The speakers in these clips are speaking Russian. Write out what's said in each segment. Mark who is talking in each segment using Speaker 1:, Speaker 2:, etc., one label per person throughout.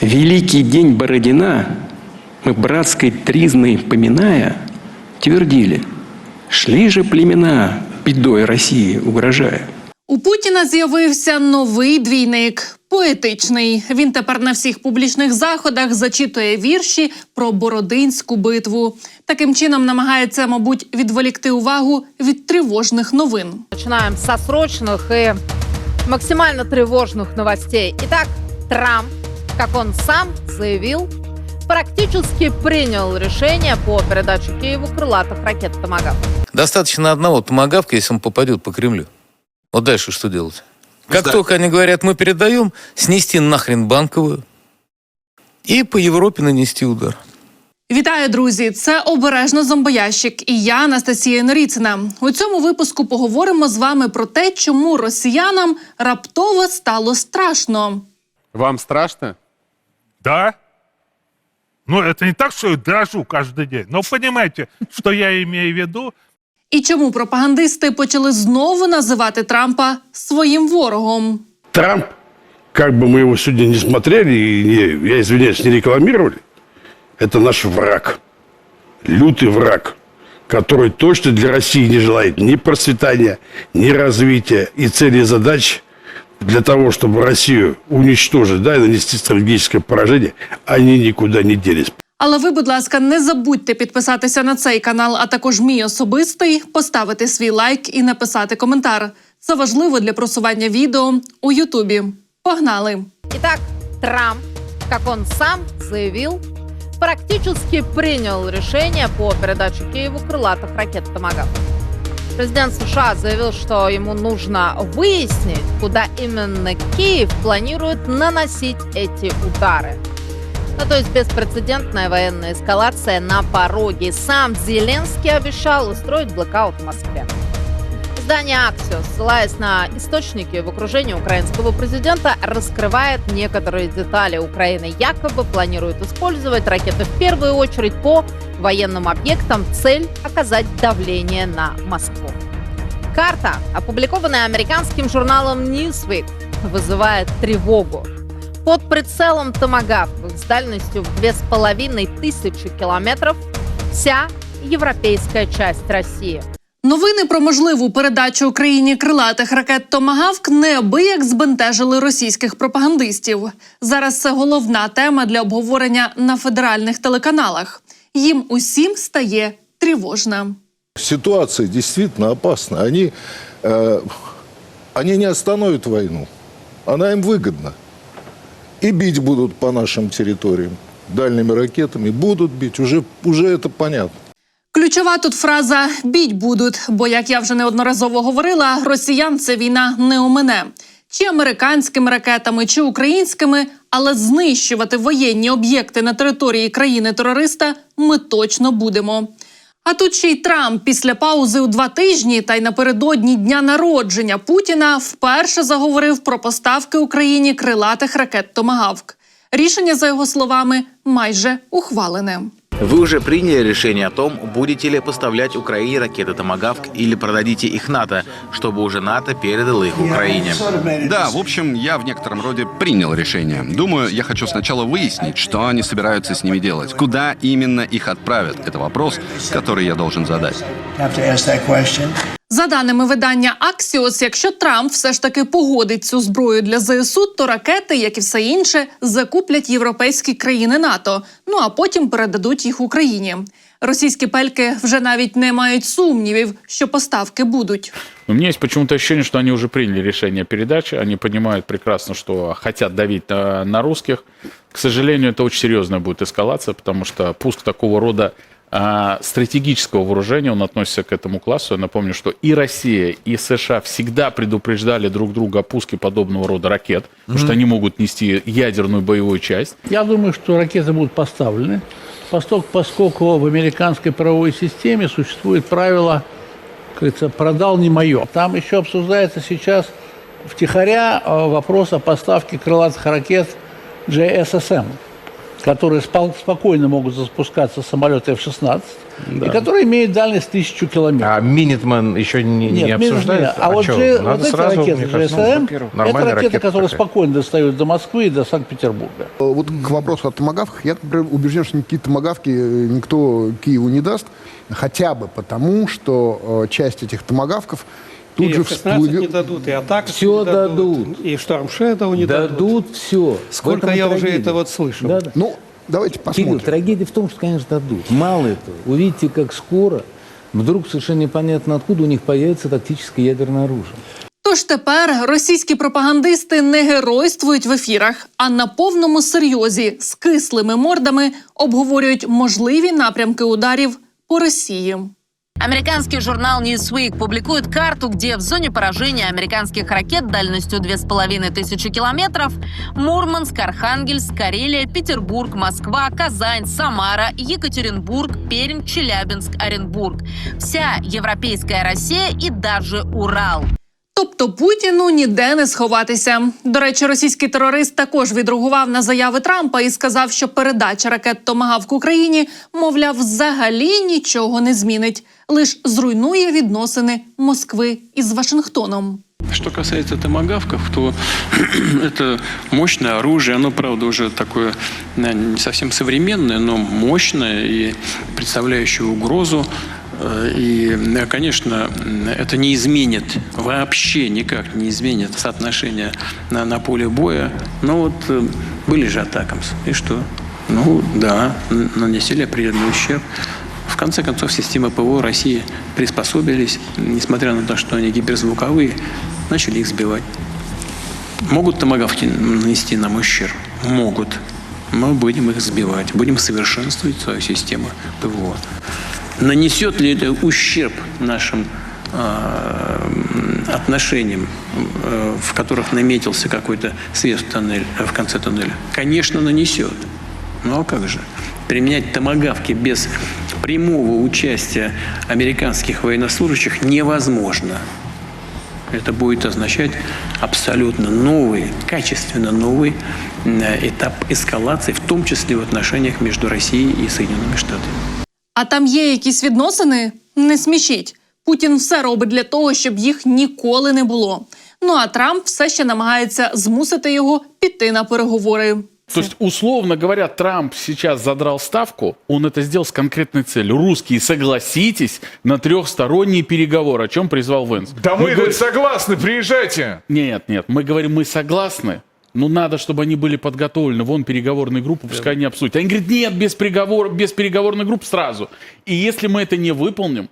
Speaker 1: Великий день Бородина мы братской тризной поминая, твердили, шли же племена, бедой России угрожая.
Speaker 2: У Путіна з'явився новий двійник поетичний. Він тепер на всіх публічних заходах зачитує вірші про Бородинську битву. Таким чином намагається, мабуть, відволікти увагу від тривожних новин.
Speaker 3: Начинаем со срочных и максимально тревожных новостей. Итак, Трамп, как он сам заявил, практически принял решение по передаче Киеву крылатых ракет «Томагавк».
Speaker 4: Достаточно одного томагавка, если он попадет по Кремлю. Вот дальше что делать? Как
Speaker 5: Да.
Speaker 4: только они говорят, мы передаем, снести нахрен банковую и по Европе нанести удар.
Speaker 2: Вітаю, друзі! Це обережно зомбоящик і я Анастасія Норіцина. У цьому випуску поговоримо з вами про те, чому росіянам раптово стало страшно.
Speaker 5: Вам страшно?
Speaker 6: Да. Ну, это не так, что я дрожу каждый день. Но понимаете, что я имею в виду?
Speaker 2: І чому пропагандисти почали знову називати Трампа своїм ворогом?
Speaker 7: Трамп, как бы мы его сегодня не смотрели и, не, я извиняюсь, не рекламировали, это наш враг. Лютый враг, который точно для России не желает ни процветания, ни развития и цели и задач для того, чтобы Россию уничтожить, да, и нанести стратегическое поражение, они никуда не делись.
Speaker 2: Але ви, будь ласка, не забудьте підписатися на цей канал, а також мій особистий, поставити свій лайк і написати коментар. Це важливо для просування відео у Ютубі. Погнали!
Speaker 3: Итак, Трамп, как он сам заявил, практически принял решение по передаче Киеву крылатых ракет «Томагавк». Президент США заявил, что ему нужно выяснить, куда именно Киев планирует наносить эти удары. Ну, то есть беспрецедентная военная эскалация на пороге. Сам Зеленский обещал устроить блокаут в Москве. Издание «Аксиос», ссылаясь на источники в окружении украинского президента, раскрывает некоторые детали. Украины якобы планирует использовать ракеты в первую очередь по военным объектам. Цель – оказать давление на Москву. Карта, опубликованная американским журналом Newsweek, вызывает тревогу. Под прицелом «Томагавк» с дальностью в 2500 километров вся европейская часть России.
Speaker 2: Новини про можливу передачу Україні крилатих ракет Томагавк неабияк збентежили російських пропагандистів. Зараз це головна тема для обговорення на федеральних телеканалах. Їм усім стає тривожно.
Speaker 8: Ситуация действительно опасна. Они, э, они не остановят войну. Она им выгодна. И бить будут по нашим территориям. Дальними ракетами будут бить. Уже, уже это понятно.
Speaker 2: Ключова тут фраза біть будуть, бо як я вже неодноразово говорила, росіян це війна не омине. Чи американськими ракетами, чи українськими, але знищувати воєнні об'єкти на території країни-терориста ми точно будемо. А тут ще й Трамп після паузи у два тижні та й напередодні дня народження Путіна вперше заговорив про поставки Україні крилатих ракет Томагавк. Рішення, за його словами, майже ухвалене.
Speaker 9: Вы уже приняли решение о том, будете ли поставлять Украине ракеты «Томагавк» или продадите их НАТО, чтобы уже НАТО передало их Украине.
Speaker 10: Да, в общем, я в некотором роде принял решение. Думаю, я хочу сначала выяснить, что они собираются с ними делать. Куда именно их отправят? Это вопрос, который я должен задать.
Speaker 2: За даними видання Axios, якщо Трамп все ж таки погодить цю зброю для ЗСУ, то ракети, як і все інше, закуплять європейські країни НАТО. Ну а потім передадуть їх Україні. Російські пельки вже навіть не мають сумнівів, що поставки будуть.
Speaker 11: У меня есть почему-то ощущение, что они уже приняли решение передачи. Они понимают прекрасно, что хотят давить на, на русских. К сожалению, это очень серьезная будет эскалация, потому что пуск такого рода стратегического вооружения, он относится к этому классу. Я напомню, что и Россия, и США всегда предупреждали друг друга о пуске подобного рода ракет, потому что они могут нести ядерную боевую часть.
Speaker 12: Я думаю, что ракеты будут поставлены, поскольку, поскольку в американской правовой системе существует правило, как говорится, продал не мое. Там еще обсуждается сейчас втихаря э, вопрос о поставке крылатых ракет JSSM. Которые спокойно могут запускаться самолеты F-16, и которые имеют дальность тысячу километров.
Speaker 5: А Минитман еще не, не
Speaker 12: Нет, минус
Speaker 5: обсуждается?
Speaker 12: меня. А, вот,
Speaker 5: чё,
Speaker 12: же,
Speaker 5: надо
Speaker 12: вот эти
Speaker 5: сразу,
Speaker 12: ракеты
Speaker 5: ну,
Speaker 12: GSM,
Speaker 5: во-первых,
Speaker 12: это ракеты,
Speaker 5: ракета
Speaker 12: которые
Speaker 5: такая.
Speaker 12: спокойно достают до Москвы и до Санкт-Петербурга.
Speaker 13: Вот к вопросу о томагавках. Я, например, убежден, что никакие томагавки э, никто Киеву не даст. Хотя бы потому, что э, часть этих томагавков тут
Speaker 14: и
Speaker 13: же
Speaker 14: F-16 не
Speaker 13: всплывет...
Speaker 14: дадут, и атака
Speaker 12: Все дадут.
Speaker 14: и Шторм Шэдоу не дадут.
Speaker 12: Дадут все.
Speaker 14: Сколько я уже это вот слышал.
Speaker 12: Да, да.
Speaker 13: Ну, давайте
Speaker 12: Кирилл,
Speaker 13: посмотрим.
Speaker 12: трагедия в том, что, конечно, дадут. Мало этого. Увидите, как скоро, вдруг совершенно непонятно откуда у них появится тактическое ядерное оружие.
Speaker 2: Тож тепер російські пропагандисти не геройствують в ефірах, а на повному серйозі з кислими мордами обговорюють можливі напрямки ударів по Росії.
Speaker 3: Американский журнал Newsweek публикует карту, где в зоне поражения американских ракет дальностью 2500 километров Мурманск, Архангельск, Карелия, Петербург, Москва, Казань, Самара, Екатеринбург, Пермь, Челябинск, Оренбург. Вся европейская Россия и даже Урал.
Speaker 2: Тобто Путіну ніде не сховатися. До речі, російський терорист також відреагував на заяви Трампа і сказав, що передача ракет Томагавк Україні, мовляв, взагалі нічого не змінить, лиш зруйнує відносини Москви із Вашингтоном.
Speaker 1: Что касается томагавков, то это мощное оружие. Оно, правда, уже такое не совсем современное, но мощное и представляющее угрозу. Э, И, э, конечно, это не изменит, вообще никак не изменит соотношение на, на поле боя. Но вот э, были же атакамс. И что? Ну, да, нанесли определенный ущерб. В конце концов, системы ПВО России приспособились, несмотря на то, что они гиперзвуковые, начали их сбивать. Могут томагавки нанести нам ущерб? Могут. Мы будем их сбивать, будем совершенствовать свою систему ПВО. Нанесет ли это ущерб нашим э, отношениям, э, в которых наметился какой-то свет в, тоннель, э, в конце туннеля? Конечно, нанесет. А как же? Применять томагавки без прямого участия американских военнослужащих невозможно. Это будет означать абсолютно новый, качественно новый э, этап эскалации, в том числе в отношениях между Россией и Соединенными Штатами.
Speaker 2: А там є якісь відносини? Не смішіть. Путін все робить для того, щоб їх ніколи не було. Ну а Трамп все ще намагається змусити його піти на переговори.
Speaker 11: То есть, условно говоря, Трамп сейчас задрал ставку, он это сделал с конкретной целью. Русские, согласитесь на трехсторонние переговоры, о чем призвал Венс.
Speaker 5: Да мы,
Speaker 11: говорим-
Speaker 5: говорит, согласны, приезжайте.
Speaker 11: Нет, нет, мы говорим, мы согласны, но надо, чтобы они были подготовлены. Вон переговорные группы, пускай они обсудят. Они говорят, нет, без, переговор, без переговорных групп сразу. И если мы это не выполним,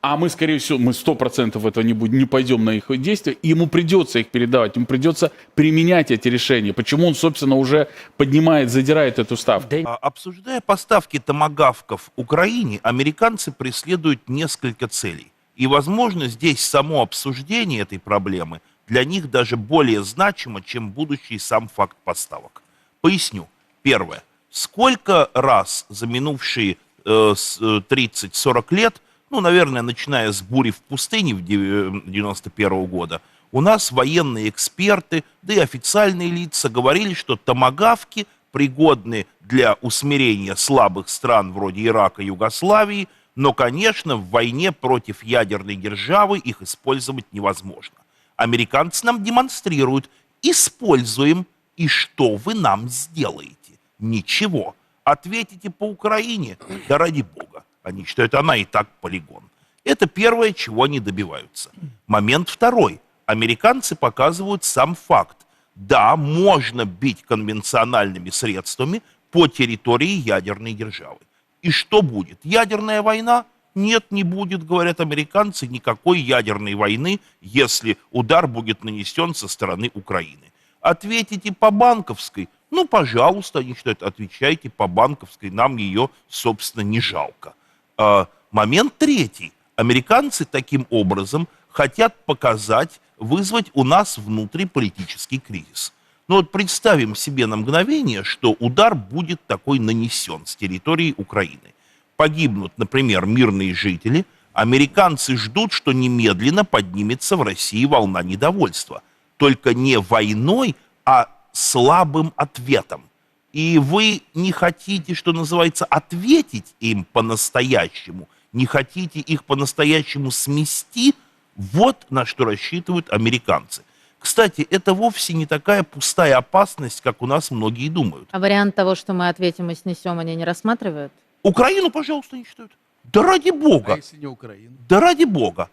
Speaker 11: а мы, скорее всего, мы сто процентов этого не, будем, не пойдем на их действия, и ему придется их передавать, ему придется применять эти решения. Почему он, собственно, уже поднимает, задирает эту ставку?
Speaker 15: А, Обсуждая поставки томагавков Украине, американцы преследуют несколько целей. И, возможно, здесь само обсуждение этой проблемы для них даже более значимо, чем будущий сам факт поставок. Поясню. Первое. Сколько раз за минувшие э, с- э, 30-40 лет, ну, наверное, начиная с бури в пустыне в 91 года, у нас военные эксперты, да и официальные лица говорили, что томагавки пригодны для усмирения слабых стран вроде Ирака и Югославии, но, конечно, в войне против ядерной державы их использовать невозможно. Американцы нам демонстрируют, используем, и что вы нам сделаете? Ничего. Ответите по Украине? Да ради бога. Они считают, она и так полигон. Это первое, чего они добиваются. Момент второй. Американцы показывают сам факт. Да, можно бить конвенциональными средствами по территории ядерной державы. И что будет? Ядерная война? Нет, не будет, говорят американцы, никакой ядерной войны, если удар будет нанесен со стороны Украины. Ответите по банковской? Ну, пожалуйста, они считают, отвечайте по банковской, нам ее, собственно, не жалко. А, момент третий. Американцы таким образом хотят показать, вызвать у нас внутриполитический кризис. Но вот представим себе на мгновение, что удар будет такой нанесен с территории Украины. Погибнут, например, мирные жители. Американцы ждут, что немедленно поднимется в России волна недовольства. Только не войной, а слабым ответом. и вы не хотите, что называется, ответить им по-настоящему, не хотите их по-настоящему смести, вот на что рассчитывают американцы. Кстати, это вовсе не такая пустая опасность, как у нас многие думают.
Speaker 3: А вариант того, что мы ответим и снесем, они не рассматривают?
Speaker 15: Украину, пожалуйста, не считают. Да ради бога.
Speaker 14: А если не Украина?
Speaker 15: Да ради бога.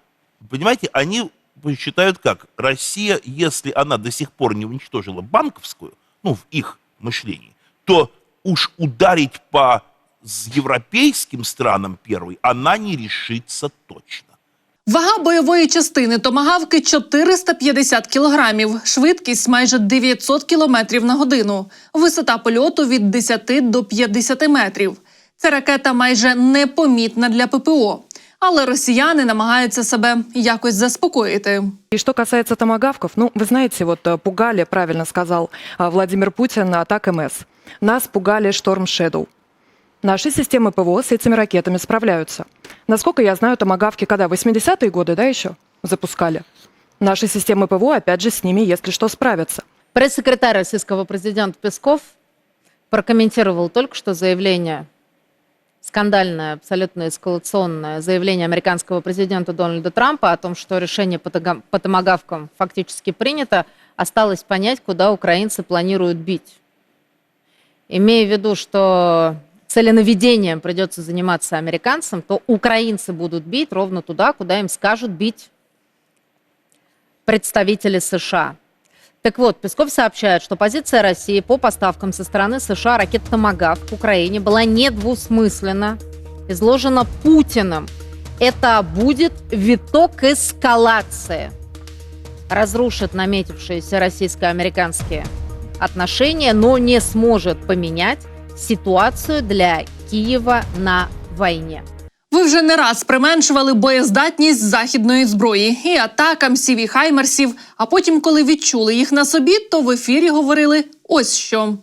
Speaker 15: Понимаете, они считают как? Россия, если она до сих пор не уничтожила банковскую, ну, в их мышлении, то уж ударить по с европейским странам первой она не решится точно.
Speaker 2: Вага бойової частини томагавки 450 кілограмів, швидкість майже 900 кілометрів на годину, висота польоту від 10 до 50 метрів. Ця ракета майже непомітна для ППО, але росіяни намагаються себе якось заспокоїти.
Speaker 16: И что касается томагавков, ну, вы знаете, вот э, пугали, правильно сказал а, Владимир Путин, атак МС. Нас пугали Шторм Shadow. Наши системы ПВО с этими ракетами справляются. Насколько я знаю, томагавки когда? 80-е годы, да, еще запускали? Наши системы ПВО, опять же, с ними, если что, справятся.
Speaker 3: Пресс-секретарь российского президента Песков прокомментировал только что заявление, скандальное, абсолютно эскалационное заявление американского президента Дональда Трампа о том, что решение по, по томагавкам фактически принято, осталось понять, куда украинцы планируют бить. Имея в виду, что целенаведением придется заниматься американцам, то украинцы будут бить ровно туда, куда им скажут бить представители США. Так вот, Песков сообщает, что позиция России по поставкам со стороны США ракет «Томагавк» к Украине была недвусмысленно изложена Путиным. Это будет виток эскалации. Разрушит наметившиеся российско-американские отношения, но не сможет поменять ситуацию для Киева на войне.
Speaker 2: Ви вже не раз применшували боєздатність західної зброї і атакам сів і хаймерсів. А потім, коли відчули їх на собі, то в ефірі говорили ось що.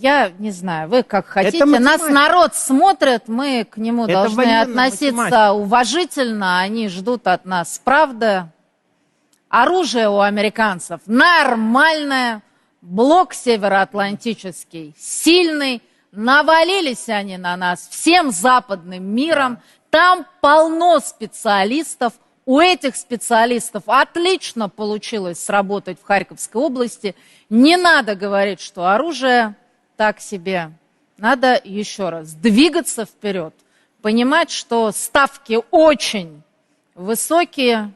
Speaker 3: Я не знаю, вы как хотите.
Speaker 14: математика.
Speaker 3: Нас народ смотрит, мы к нему
Speaker 14: Это
Speaker 3: должны
Speaker 14: военная
Speaker 3: относиться
Speaker 14: математика.
Speaker 3: уважительно. Они ждут от нас правды. Оружие у американцев нормальное. Блок североатлантический сильный. Навалились они на нас всем западным миром. Там полно специалистов. У этих специалистов отлично получилось сработать в Харьковской области. Не надо говорить, что оружие так себе. Надо еще раз двигаться вперед, понимать, что ставки очень высокие,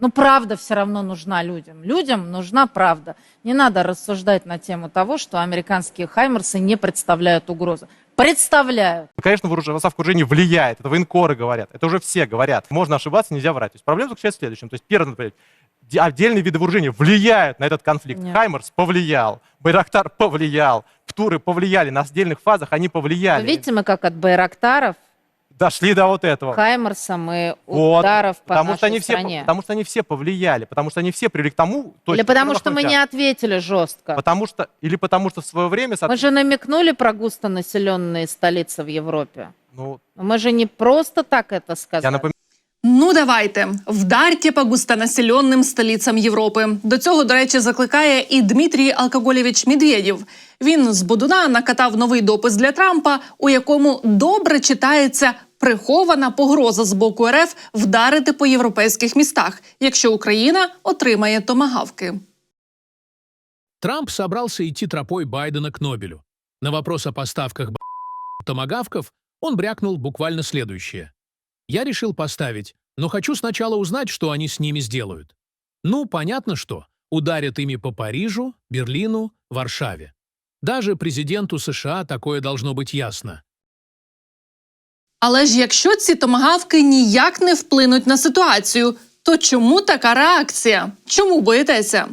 Speaker 3: но правда все равно нужна людям. Людям нужна правда. Не надо рассуждать на тему того, что американские хаймерсы не представляют угрозы. Представляют.
Speaker 17: Конечно, вооружение, вооружение влияет. Это военкоры говорят. Это уже все говорят. Можно ошибаться, нельзя врать. То есть проблема заключается в следующем. То есть первое, например, де- отдельные виды вооружения влияют на этот конфликт.
Speaker 3: Нет.
Speaker 17: Хаймерс повлиял, Байрактар повлиял, Птуры повлияли, на отдельных фазах они повлияли.
Speaker 3: Видите, мы как от Байрактаров,
Speaker 17: Дошли до вот этого.
Speaker 3: Хаймерсам и
Speaker 17: Вот.
Speaker 3: ударов по
Speaker 17: потому
Speaker 3: нашей
Speaker 17: что они все,
Speaker 3: стране.
Speaker 17: потому что они все повлияли, потому что они все привели к тому, то
Speaker 3: Или
Speaker 17: есть,
Speaker 3: потому
Speaker 17: на
Speaker 3: что мы
Speaker 17: наш
Speaker 3: не
Speaker 17: взгляд.
Speaker 3: ответили жестко.
Speaker 17: потому что или потому что в свое время
Speaker 3: Мы же намекнули про густонаселенные столицы в Европе.
Speaker 17: ну
Speaker 3: Но Мы же не просто так это сказали.
Speaker 17: я напоминаю.
Speaker 2: Ну давайте вдарьте по густонаселенним столицям Європи. До цього, до речі, закликає і Дмитрій Алкоголєвич Медведєв. Він з Бодуна накатав новий допис для Трампа, у якому добре читається прихована погроза з боку РФ вдарити по європейських містах, якщо Україна отримає томагавки.
Speaker 18: Трамп собрался идти тропой Байдена к Нобелю. На вопрос о поставках б- томагавков он брякнул буквально следующее. «Я решил поставить, но хочу сначала узнать, что они с ними сделают. Ну, понятно что. Ударят ими по Парижу, Берлину, Варшаве. Даже президенту США такое должно быть ясно.
Speaker 2: Але ж якщо ці томагавки ніяк не вплинуть на ситуацію, то чому така реакція? Чому боїтеся?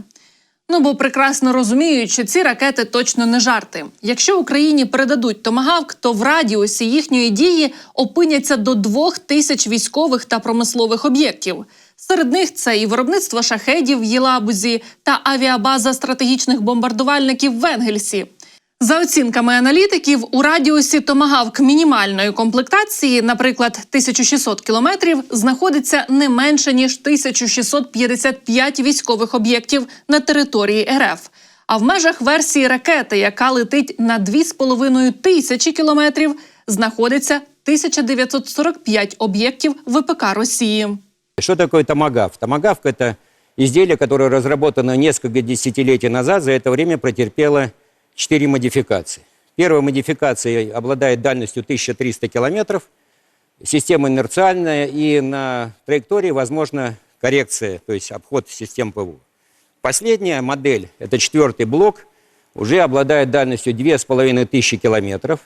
Speaker 2: Ну бо прекрасно розуміють, що ці ракети точно не жарти. Якщо Україні передадуть томагавк, то в радіусі їхньої дії опиняться до двох тисяч військових та промислових об'єктів. Серед них це і виробництво шахедів в Єлабузі та авіабаза стратегічних бомбардувальників в Енгельсі. За оцінками аналітиків, у радіусі томагавк мінімальної комплектації, наприклад, 1600 кілометрів, знаходиться не менше ніж 1655 військових об'єктів на території РФ. А в межах версії ракети, яка летить на 2,5 тисячі кілометрів, знаходиться 1945 об'єктів ВПК Росії.
Speaker 19: Что такое томагавк? Томагавк – это изделие, которое разработано несколько десятилетий назад, за это время претерпело 4 модификации. Первая модификация обладает дальностью 1300 километров, система инерциальная, и на траектории возможна коррекция, то есть обход систем ПВО. Последняя модель, это четвертый блок, уже обладает дальностью 2500 километров.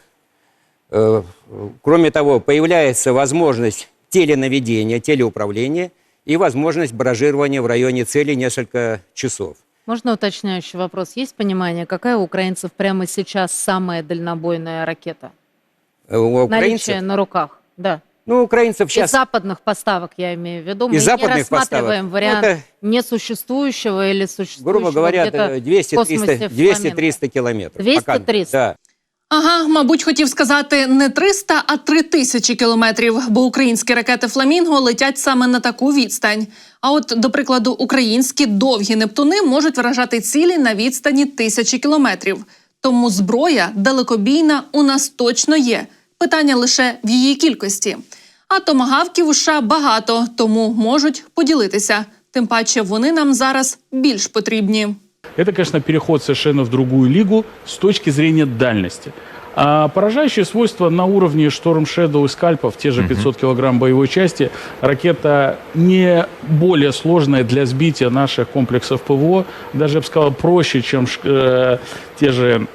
Speaker 19: Э, Кроме того, появляется возможность теленаведения, телеуправления и возможность баражирования в районе цели несколько часов.
Speaker 3: Можно уточняющий вопрос? Есть понимание, какая у украинцев прямо сейчас самая дальнобойная ракета?
Speaker 19: Э, У украинцев,
Speaker 3: Наличие на руках, да.
Speaker 19: ну, у украинцев
Speaker 3: Из
Speaker 19: сейчас
Speaker 3: западных поставок, я имею в виду. Мы
Speaker 19: Из
Speaker 3: не
Speaker 19: западных
Speaker 3: рассматриваем
Speaker 19: поставок.
Speaker 3: вариант
Speaker 19: Ну, это-
Speaker 3: несуществующего или существующего
Speaker 19: грубо говоря,
Speaker 3: где-то
Speaker 19: это
Speaker 3: в
Speaker 19: 200-300
Speaker 3: космосе в
Speaker 19: 200-300 километров.
Speaker 3: 200-300?
Speaker 19: Да.
Speaker 2: Ага, мабуть, хотів сказати не 300, а 3000 кілометрів, бо українські ракети Фламінго летять саме на таку відстань. А от, до прикладу, українські довгі нептуни можуть вражати цілі на відстані тисячі кілометрів. Тому зброя далекобійна у нас точно є. Питання лише в її кількості. А томагавків у США багато, тому можуть поділитися. Тим паче вони нам зараз більш потрібні.
Speaker 11: Это, конечно, переход совершенно в другую лигу с точки зрения дальности. А поражающее свойство на уровне Storm Shadow и скальпов, те же 500 килограмм боевой части, ракета не более сложная для сбития наших комплексов ПВО, даже, я бы сказал, проще, чем э, те же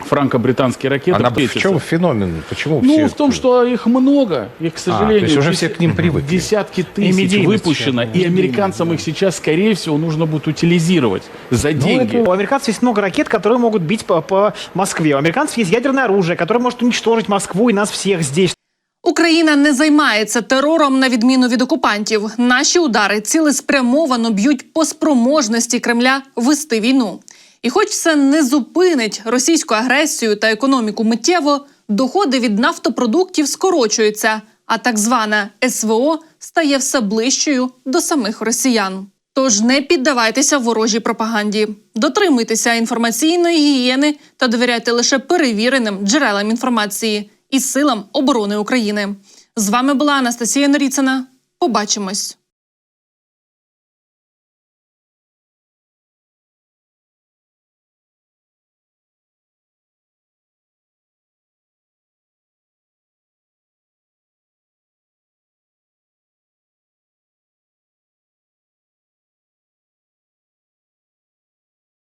Speaker 11: франко-британские ракеты.
Speaker 5: Она в
Speaker 11: Петица.
Speaker 5: чем феномен? Почему
Speaker 11: Ну,
Speaker 5: все...
Speaker 11: в том, что их много, их, к сожалению,
Speaker 5: то есть уже
Speaker 11: дес-
Speaker 5: все к ним привыкли.
Speaker 11: десятки
Speaker 5: И
Speaker 11: тысяч
Speaker 5: медийность
Speaker 11: выпущено,
Speaker 5: сейчас, да.
Speaker 11: и американцам их сейчас, скорее всего, нужно будет утилизировать за деньги.
Speaker 14: У американцев есть много ракет, которые могут бить по, по Москве. У американцев есть ядерное оружие, которое может уничтожить Москву и нас всех здесь.
Speaker 2: Україна не займається терором на відміну від окупантів. Наші удари цілеспрямовано б'ють по спроможності Кремля вести війну. І хоч це не зупинить російську агресію та економіку миттєво, доходи від нафтопродуктів скорочуються, а так звана СВО стає все ближчою до самих росіян. Тож не піддавайтеся ворожій пропаганді, дотримуйтеся інформаційної гігієни та довіряйте лише перевіреним джерелам інформації і силам оборони України. З вами була Анастасія Норіцина. Побачимось.